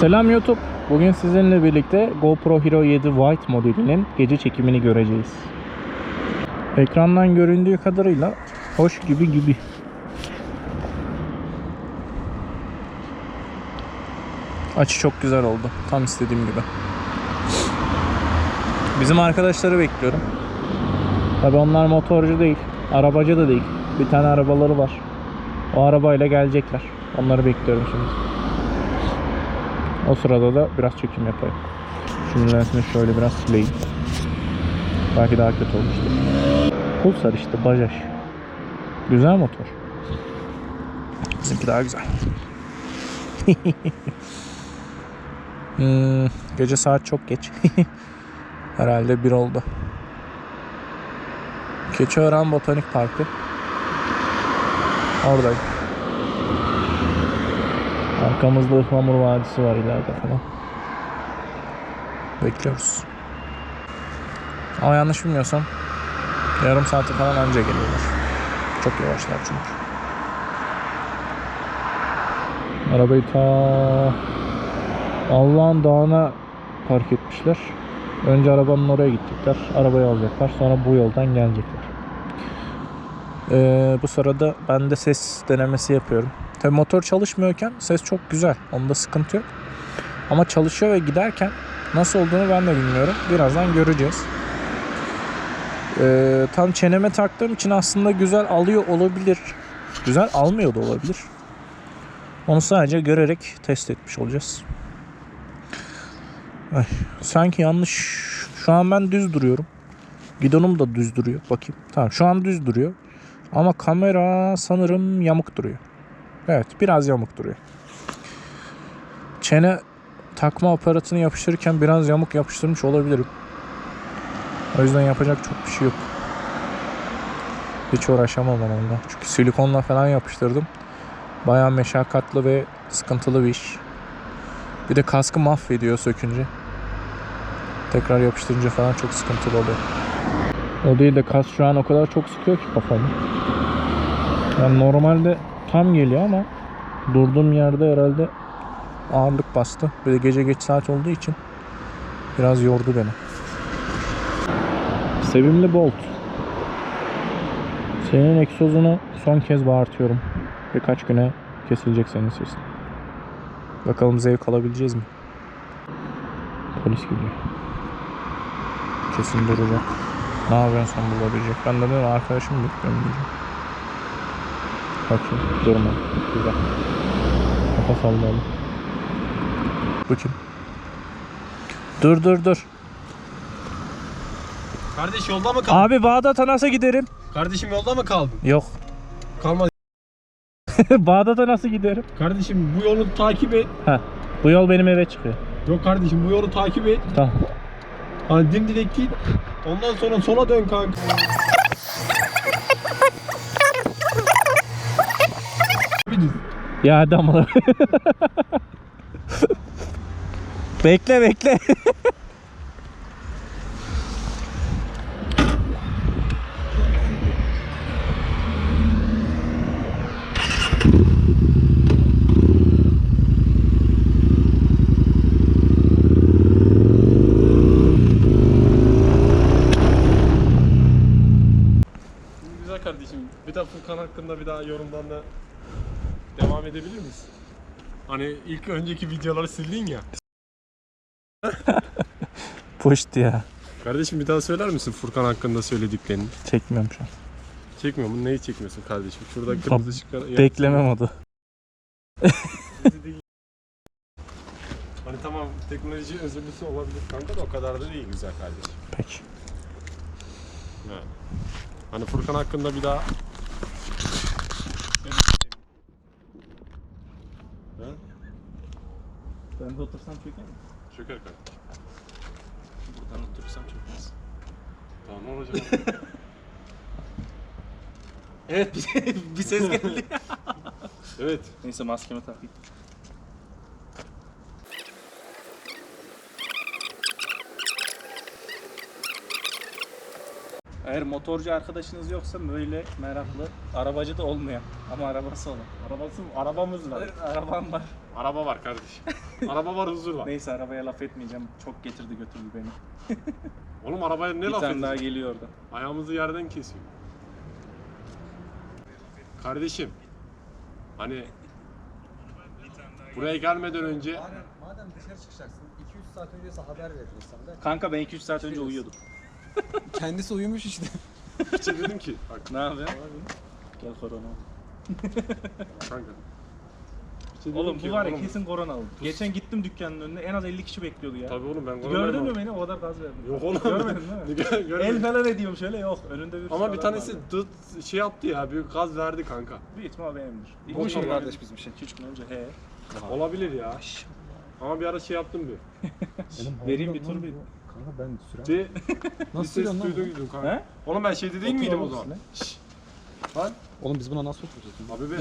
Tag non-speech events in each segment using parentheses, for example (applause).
Selam YouTube. Bugün sizinle birlikte GoPro Hero 7 White modelinin gece çekimini göreceğiz. Ekrandan göründüğü kadarıyla hoş gibi gibi. Açı çok güzel oldu. Tam istediğim gibi. Bizim arkadaşları bekliyorum. Tabi onlar motorcu değil. Arabacı da değil. Bir tane arabaları var. O arabayla gelecekler. Onları bekliyorum şimdi. O sırada da biraz çekim yapayım. Şimdi lensini şöyle biraz sileyim. Belki daha kötü olmuştur. Pulsar işte Bajaj. Güzel motor. Bizimki daha güzel. Hmm, (laughs) gece saat çok geç. (laughs) Herhalde bir oldu. Keçiören Botanik Parkı. Oradayım. Arkamızda Ihlamur Vadisi var ileride falan. Bekliyoruz. Ama yanlış bilmiyorsam yarım saate falan önce geliyorlar. Çok yavaşlar çünkü. Arabayı ta Allah'ın dağına park etmişler. Önce arabanın oraya gidecekler. Arabayı alacaklar. Sonra bu yoldan gelecekler. Ee, bu sırada ben de ses denemesi yapıyorum. Tabi motor çalışmıyorken ses çok güzel. Onda sıkıntı yok. Ama çalışıyor ve giderken nasıl olduğunu ben de bilmiyorum. Birazdan göreceğiz. Ee, tam çeneme taktığım için aslında güzel alıyor olabilir. Güzel almıyor da olabilir. Onu sadece görerek test etmiş olacağız. Ay, sanki yanlış. Şu an ben düz duruyorum. Gidonum da düz duruyor. Bakayım. Tamam şu an düz duruyor. Ama kamera sanırım yamuk duruyor. Evet biraz yamuk duruyor. Çene takma aparatını yapıştırırken biraz yamuk yapıştırmış olabilirim. O yüzden yapacak çok bir şey yok. Hiç uğraşamam onunla. Çünkü silikonla falan yapıştırdım. Bayağı meşakkatli ve sıkıntılı bir iş. Bir de kaskı mahvediyor sökünce. Tekrar yapıştırınca falan çok sıkıntılı oluyor. O değil de kask şu an o kadar çok sıkıyor ki kafamı. Yani normalde tam geliyor ama durduğum yerde herhalde ağırlık bastı. De gece geç saat olduğu için biraz yordu beni. Sevimli Bolt. Senin egzozunu son kez bağırtıyorum. Birkaç güne kesilecek senin sesin. Bakalım zevk alabileceğiz mi? Polis geliyor. Kesin duracak. Ne yapıyorsun sen burada diyecek. Ben de dedim arkadaşımı bekliyorum diyeceğim. Bakayım durma. Güzel. Kafa sallayalım. Bu kim? Dur dur dur. Kardeş yolda mı kaldın? Abi Bağdat'a nasıl giderim? Kardeşim yolda mı kaldın? Yok. Kalmadı. (laughs) Bağdat'a nasıl giderim? Kardeşim bu yolu takip et. Ha. Bu yol benim eve çıkıyor. Yok kardeşim bu yolu takip et. Tamam. Hani dimdirek git. Ondan sonra sola dön kanka. Ya ama. bekle bekle. Kardeşim. Bir daha Furkan hakkında bir daha yorumdan da devam edebilir miyiz? Hani ilk önceki videoları sildin ya. (laughs) Puşt ya. Kardeşim bir daha söyler misin Furkan hakkında söylediklerini? Çekmiyorum şu an. Çekmiyor mu? Neyi çekmiyorsun kardeşim? Şurada kırmızı ışıklar... Bekleme modu. Hani tamam teknoloji özürlüsü olabilir kanka da o kadar da değil güzel kardeşim. Peki. Yani. Hani Furkan hakkında bir daha De otursam çeker mi? Şeker kardeşim. Buradan otursam çekmez. Tamam olacak? (laughs) Evet bir, (laughs) bir ses geldi. (laughs) evet. Neyse maskemi takayım. Eğer motorcu arkadaşınız yoksa böyle meraklı, arabacı da olmayan ama arabası olan. Arabası arabamız var. Arabam var. Araba var kardeşim. (laughs) Araba var huzur var. Neyse arabaya laf etmeyeceğim. Çok getirdi götürdü beni. (laughs) Oğlum arabaya ne bir laf tane daha ediyorsun? geliyor orada. Ayağımızı yerden kesiyor. Kardeşim. Hani buraya gelmeden önce Madem, madem dışarı çıkacaksın 2-3 saat öncesi haber vereceksin de. Kanka ben 2-3 saat önce uyuyordum. (laughs) Kendisi uyumuş işte. bir şey dedim ki bak Ne yapıyorsun? Gel korona. kanka. Şey dedim Oğlum ki, bu var ya oğlum, kesin koronalı. Geçen gittim dükkanın önüne en az 50 kişi bekliyordu ya. Tabii oğlum ben Gördün korona mü beni? O kadar gaz verdim. Yok oğlum. Görmedin (laughs) değil mi? El falan ediyorum şöyle yok. Önünde bir Ama bir tanesi dıt şey yaptı ya bir gaz verdi kanka. Büyük ihtimal benimdir. Boş geldim. kardeş bizim şey. 2-3 gün önce he. Olabilir ya. Ama bir ara şey yaptım bir. (laughs) Vereyim bir tur bir. Kanka ben sürem. Bir, Nasıl ses sürüyorsun lan? duydum kanka. He? Oğlum ben şeyde değil miydim o zaman? Lan Oğlum biz buna nasıl oturacağız? (laughs) abi be.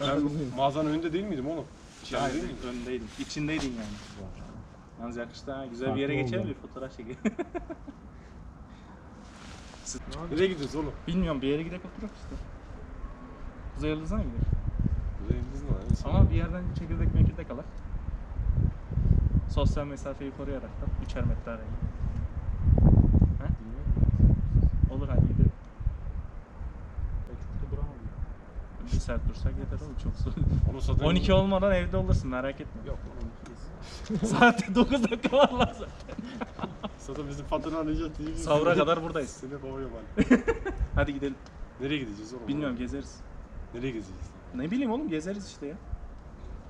(laughs) ben mağazanın önünde değil miydim oğlum? İçeride Hayır, değil miydim? öndeydin. İçindeydin yani. Yalnız yakıştı ha. Güzel bir yere Farklı geçelim oldu. bir fotoğraf çekelim. (laughs) Nereye gidiyoruz oğlum? Bilmiyorum bir yere gidelim oturak işte. Kuzey Yıldız'a mı gidelim? Kuzey Yıldız ne lan? Ama bir yerden çekirdek mekirdek alak. Sosyal mesafeyi koruyarak da 3'er metre arayı. He? Olur hadi gidelim. Çok da duramadım. Bir saat dursak yeter oğlum çok zor. Onu satayım. 12 olmadan evde olursun merak etme. Yok oğlum. Saatte 9 dakika var lan zaten. Zaten bizim patron arayacağız diyeceğiz. Sahura kadar buradayız. Seni kovuyor ben. (laughs) Hadi gidelim. Nereye gideceğiz oğlum? Bilmiyorum gezeriz. Nereye gezeceğiz? Ne bileyim oğlum gezeriz işte ya.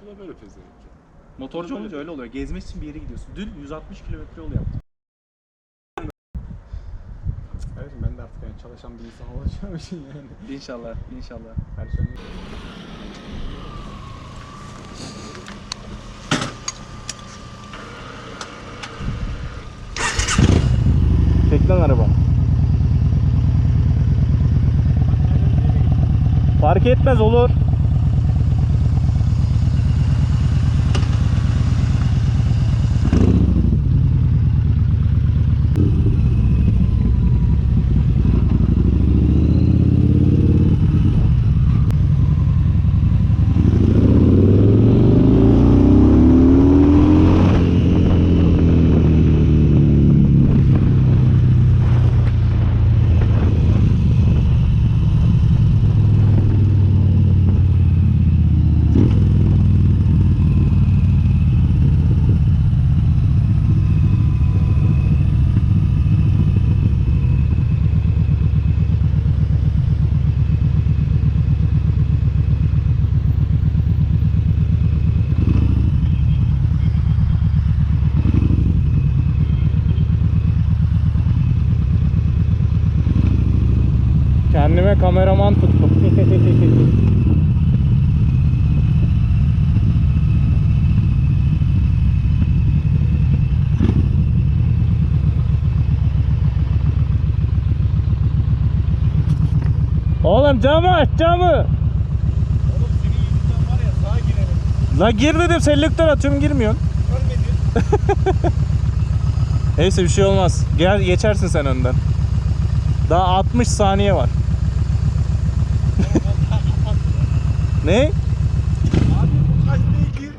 Bu da böyle pezevenk ya. Motorcu olunca öyle oluyor. Gezmek için bir yere gidiyorsun. Dün 160 kilometre yol yaptım. Kardeşim ben çalışan bir insan olacağım için yani. İnşallah, inşallah. Her şey Çek lan araba. Fark etmez olur. Kameraman tuttum. Oğlum camı aç camı. Oğlum senin yüzünden var ya sağa girelim. La gir dedim selektör atıyorum girmiyorsun. Görmedin. (laughs) Neyse bir şey olmaz. Gel geçersin sen önden. Daha 60 saniye var. Ne? Abi bu kaç beygir?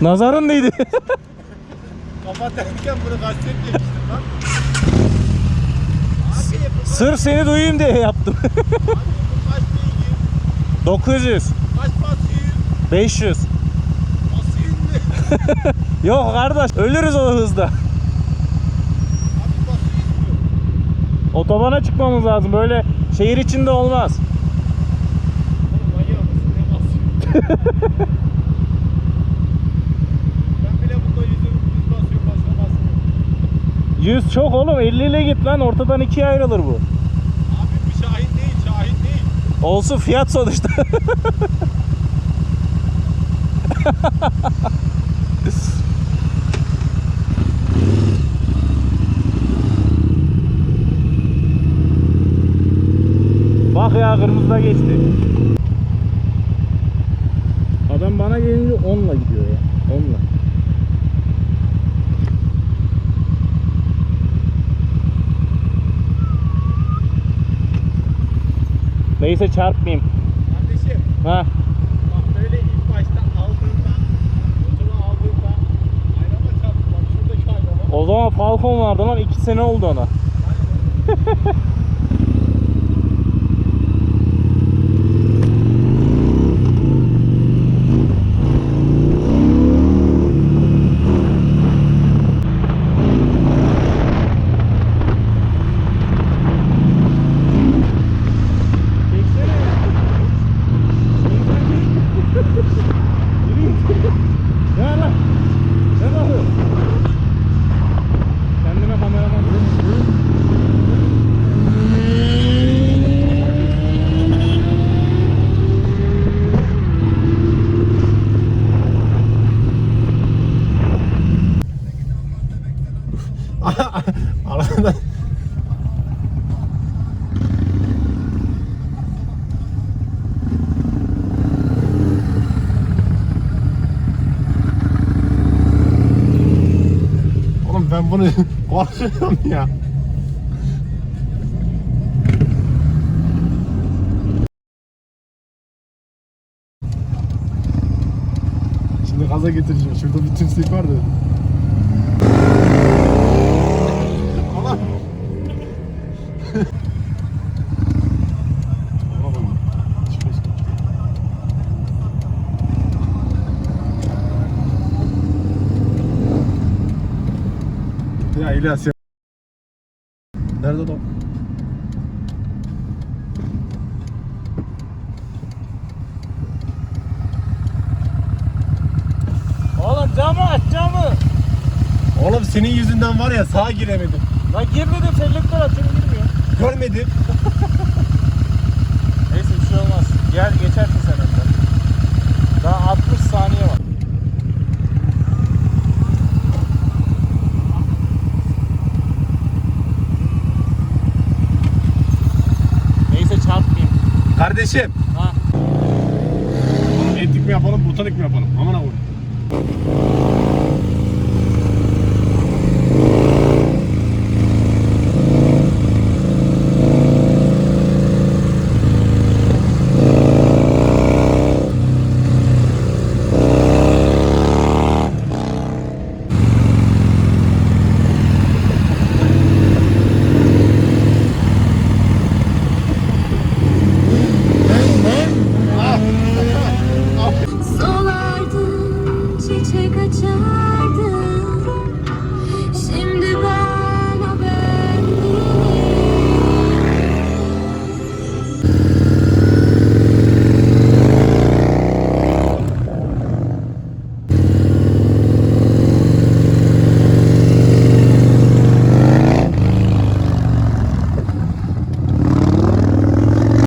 Nazarın neydi? (laughs) Kafa derken bunu kaç geçtim lan. Abi bu Sırf seni duyayım diye yaptım. Abi bu kaç beygir? 900, Kaç basıyor? 500. Basıyor mu? Yok kardeş ölürüz o hızda. Abi basıyor mu? Otobana çıkmamız lazım. Böyle şehir içinde olmaz. Oğlum manyak mısın? Ne basıyor? Ben bile bunda yüzüm yüz basıyor başka basmıyor. 100 çok oğlum 50 ile git lan ortadan ikiye ayrılır bu. Abi bu Şahin değil, Şahin değil. Olsun fiyat sonuçta. (laughs) Bak ya kırmızıda geçti. Neyse çarpmayayım. Kardeşim. Ha. Bak böyle ilk başta aldığında, motoru aldığında ayrama çarptı. Bak şuradaki ayrama. O zaman Falcon vardı lan 2 sene oldu ona. Aynen. (laughs) bunu (laughs) konuşuyorum ya. Şimdi gaza getireceğim. Şurada bir tümsek var da. Ya İlyas ya. Nerede adam? Oğlum camı aç camı. Oğlum senin yüzünden var ya sağa giremedim. Lan gir dedim selektör açın girmiyor. Görmedim. (laughs) Neyse bir şey olmaz. Gel geçersin sen önden. Daha 60 saniye var. Neyse çarpmayayım. Kardeşim. Ha. Etlik mi yapalım, botanik mi yapalım? Aman avur. 家。